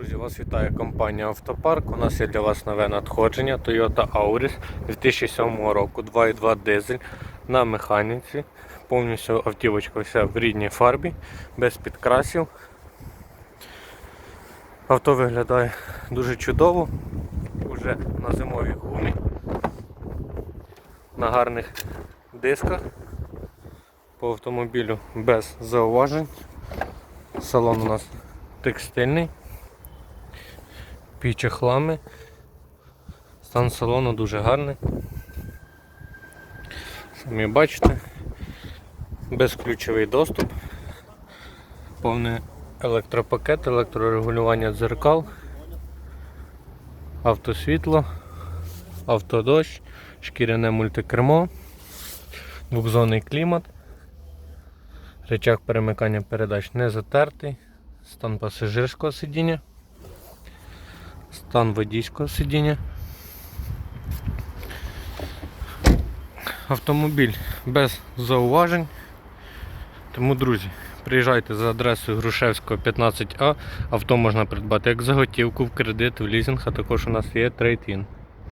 Друзі, вас вітає компанія Автопарк. У нас є для вас нове надходження Toyota Auris 2007 року, 2.2 дизель на механіці. Повністю автівочка вся в рідній фарбі, без підкрасів. Авто виглядає дуже чудово, уже на зимовій гумі, на гарних дисках. По автомобілю без зауважень. Салон у нас текстильний. Під чехлами. Стан салону дуже гарний. Самі бачите. Безключовий доступ. Повний електропакет, електрорегулювання дзеркал, автосвітло, автодощ, шкіряне мультикермо, двохзонний клімат. Речах перемикання передач не затертий, стан пасажирського сидіння, стан водійського сидіння. Автомобіль без зауважень. Тому, друзі, приїжджайте за адресою Грушевського 15А. Авто можна придбати як заготівку в кредит, в лізинг, а також у нас є трейд-ін.